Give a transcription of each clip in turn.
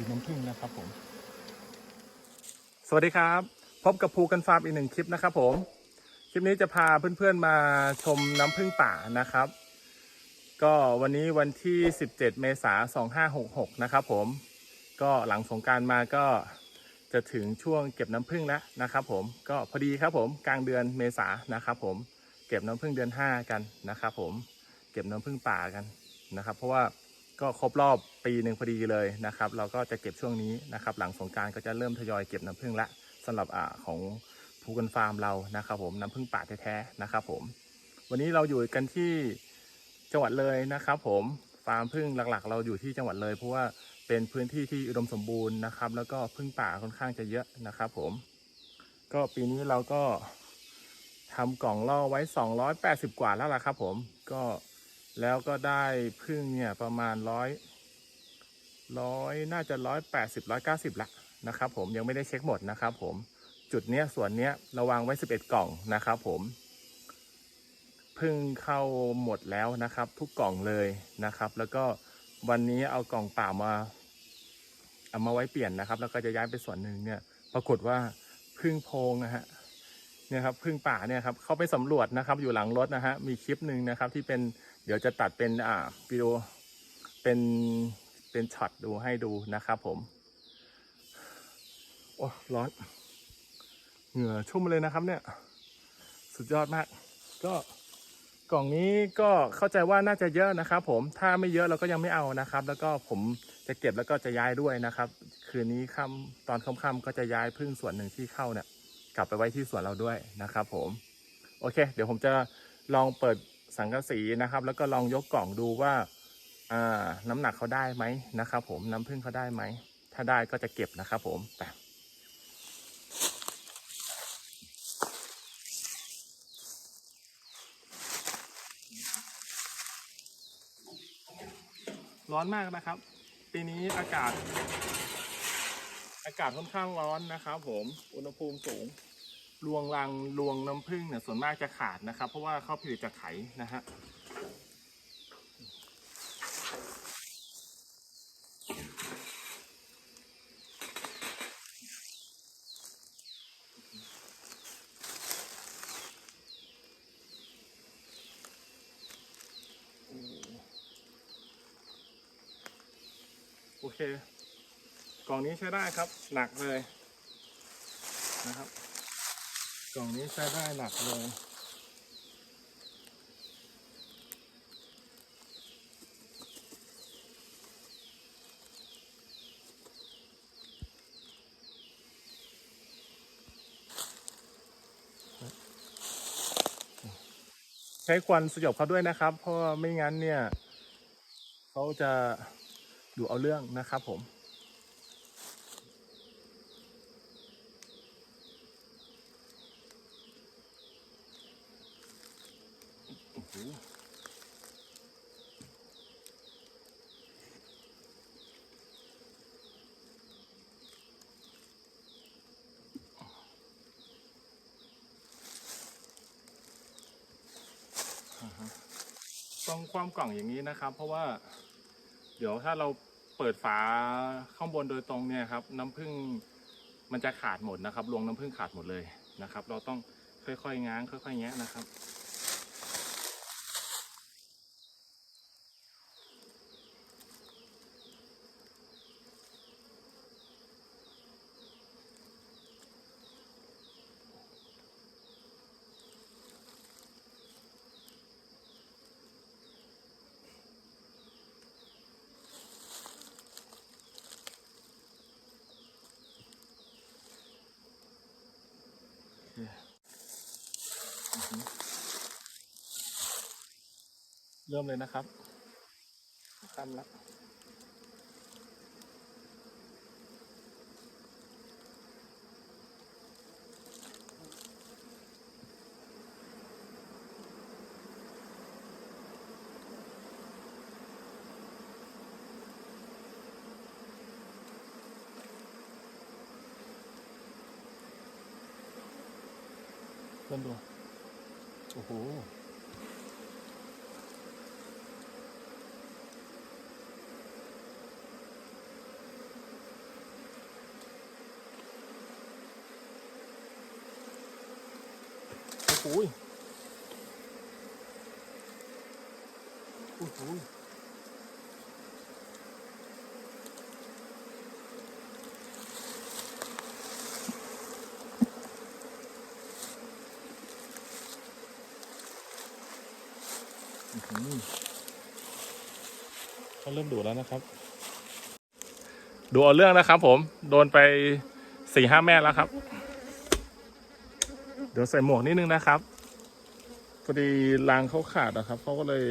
อยู่น้ำผึ้งนะครับผม สวัสดีครับ พบกับภูกันฟาร์มอีกหนึ่งคลิปนะครับผม คลิปนี้จะพาเพื่อนๆมาชมน้ำผึ้งป่านะครับ ก็วันนี้วันที่ 17 เมษายน 2566 นะครับผม ก็หลังสงการมาก็จะถึงช่วงเก็บน้ำผึ้งแล้วนะครับผม ก็พอดีครับผมกลางเดือนเมษายนนะครับผม เก็บน้ำผึ้งเดือน 5 กันนะครับผม เก็บน้ำผึ้งป่ากันนะครับ เพราะว่า ก็ครบรอบปีหนึ่งพอดีเลยนะครับ เราก็จะเก็บช่วงนี้นะครับ หลังสงการก็จะเริ่มทยอยเก็บน้ำผึ้งละสำหรับอ่าของภูกันฟาร์มเรานะครับ ผมน้ำผึ้งป่าแท้ๆนะครับ ผม วันนี้เราอยู่กันที่จังหวัดเลยนะครับ ผมฟาร์มผึ้งหลักๆ เราอยู่ที่จังหวัดเลย เพราะว่าเป็นพื้นที่ที่อุดมสมบูรณ์นะครับ แล้วก็ผึ้งป่าค่อนข้างจะเยอะนะครับ ผม ก็ปีนี้เราก็ทำกล่องล่อไว้ 280 กว่าแล้วล่ะครับ ผมก็ แล้วก็ได้พึ่งเนี่ยประมาณร้อยร้อยน่าจะร้อยแปดสิบร้อยเก้าสิบละนะครับ ผมยังไม่ได้เช็คหมดนะครับ ผมจุดเนี้ยส่วนเนี้ยเราวางไว้สิบเอ็ดกล่องนะครับ ผมพึ่งเข้าหมดแล้วนะครับ ทุกกล่องเลยนะครับ แล้วก็วันนี้เอากล่องเปล่ามาเอามาไว้เปลี่ยนนะครับ แล้วก็จะย้ายไปส่วนหนึ่งเนี่ย ปรากฏว่าพึ่งโพงนะฮะ เนี่ยครับพึ่งป่าเนี่ยครับเขาไปสำรวจนะครับ อยู่หลังรถนะฮะมีคลิปหนึ่งนะครับ ที่เป็นเดี๋ยวจะตัดเป็นอ่าวิดีโอเป็นเป็นช็อตดูให้ดูนะครับผมโอ้ร้อนเหงื่อชุ่มเลยนะครับ เนี่ย สุดยอดมาก ก็กล่องนี้ก็เข้าใจว่าน่าจะเยอะนะครับ ผมถ้าไม่เยอะเราก็ยังไม่เอานะครับ แล้วก็ผมจะเก็บแล้วก็จะย้ายด้วยนะครับ คืนนี้ค่ำตอนค่ำๆก็จะย้ายพึ่งส่วนหนึ่งที่เข้าเนี่ย กลับไปไว้ที่สวนเราด้วยนะครับผมโอเค เดี๋ยวผมจะลองเปิดสังกะสีนะครับ แล้วก็ลองยกกล่องดูว่าอ่าน้ำหนักเขาได้ไหมนะครับ ผมน้ำผึ้งเขาได้ไหมถ้าได้ก็จะเก็บนะครับผมแต่ร้อนมากนะครับ ปีนี้อากาศ อากาศค่อนข้างร้อนนะครับผมอุณหภูมิสูงรวงรังรวงน้ำผึ้งเนี่ยส่วนมากจะขาดนะครับ เพราะว่าเขาผลิตจากไข่นะฮะโอเค กล่องนี้ใช้ได้ครับ หนักเลยนะครับ กล่องนี้ใช้ได้หนักเลยใช้ควันสยบเขาด้วยนะครับ เพราะไม่งั้นเนี่ย เขาจะดูเอาเรื่องนะครับผม โอ้โหอ่าฮะ ต้องความกล่องอย่างนี้นะครับ เพราะว่า เดี๋ยวถ้าเราเปิดฝาข้างบนโดยตรงเนี่ยครับ น้ำผึ้งมันจะขาดหมดนะครับรวงน้ำผึ้งขาดหมดเลยนะครับ เราต้องค่อยๆง้างค่อยๆแงะนะครับ เริ่มเลยนะครับทำแล้วเริ่มดูโอ้โห โหยโอ้โหยเขาเริ่มดูดแล้วนะครับ ดูเอาเรื่องนะครับผม โดนไปสี่ห้าแม่แล้วครับ เดี๋ยวใส่หมวกนิดนึงนะครับ พอดีรางเขาขาดนะครับเขาก็เลย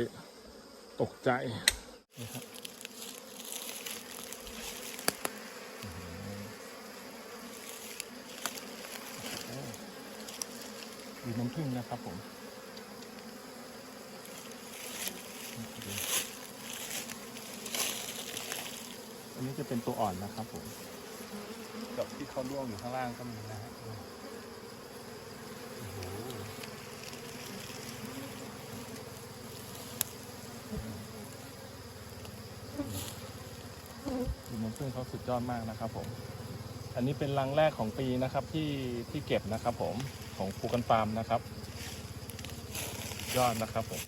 ตกใจนี่ครับดูน้ำผึ้งนะครับผมอันนี้จะเป็นตัวอ่อนนะครับผม กับที่เขาล่วงอยู่ข้างล่างก็มีนะฮะโอ้โห ดูน้ำผึ้งเขาสุดยอดมากนะครับผม อันนี้เป็นรังแรกของปีนะครับที่ที่เก็บนะครับผมของภูกันฟาร์มนะครับ ยอดนะครับผม